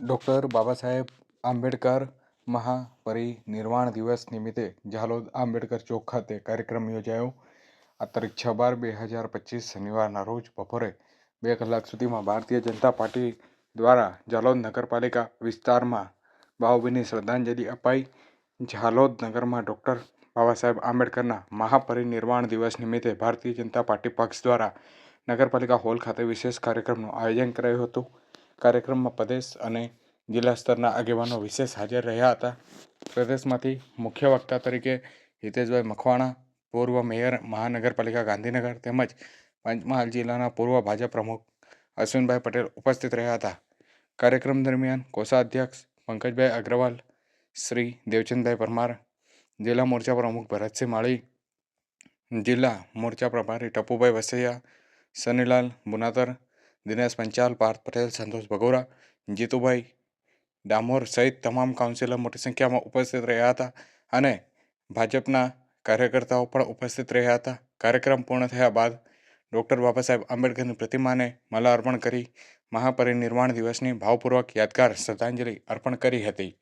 Doctor Baba Saheb Ambedkar મહાપરિનિર્વાણ દિવસ નિમિત્તે ઝાલોદ આંબેડકર ચોક ખાતે કાર્યક્રમ યોજાયો. આ તારીખ છ બાર બે હજાર પચીસ શનિવારના રોજ બપોરે બે કલાક સુધીમાં ભારતીય જનતા પાર્ટી દ્વારા ઝાલોદ નગરપાલિકા વિસ્તારમાં બાહુબીની શ્રદ્ધાંજલિ અપાઈ. ઝાલોદ નગરમાં ડૉક્ટર બાબા સાહેબ આંબેડકરના મહાપરિનિર્વાણ દિવસ નિમિત્તે ભારતીય જનતા પાર્ટી પક્ષ દ્વારા નગરપાલિકા હોલ ખાતે વિશેષ કાર્યક્રમનું આયોજન કરાયું હતું. કાર્યક્રમમાં પ્રદેશ અને જિલ્લા સ્તરના આગેવાનો વિશેષ હાજર રહ્યા હતા. પ્રદેશમાંથી મુખ્ય વક્તા તરીકે હિતેશભાઈ મખવાણા પૂર્વ મેયર મહાનગરપાલિકા ગાંધીનગર તેમજ પંચમહાલ જિલ્લાના પૂર્વ ભાજપ પ્રમુખ અશ્વિનભાઈ પટેલ ઉપસ્થિત રહ્યા હતા. કાર્યક્રમ દરમિયાન કોષાધ્યક્ષ પંકજભાઈ અગ્રવાલ, શ્રી દેવચંદભાઈ પરમાર, જિલ્લા મોરચા પ્રમુખ ભરતસિંહ માળી, જિલ્લા મોરચા પ્રભારી ટપુભાઈ વસૈયા સનીલાલ બુનાતર દિનેશ પંચાલ, પાર્થ પટેલ, સંતોષ ભગોરા, જીતુભાઈ ડામોર સહિત તમામ કાઉન્સિલર મોટી સંખ્યામાં ઉપસ્થિત રહ્યા હતા અને ભાજપના કાર્યકર્તાઓ પણ ઉપસ્થિત રહ્યા હતા. કાર્યક્રમ પૂર્ણ થયા બાદ ડૉક્ટર બાબા સાહેબ આંબેડકરની પ્રતિમાને માલા અર્પણ કરી મહાપરિનિર્વાણ દિવસની ભાવપૂર્વક યાદગાર શ્રદ્ધાંજલિ અર્પણ કરી હતી.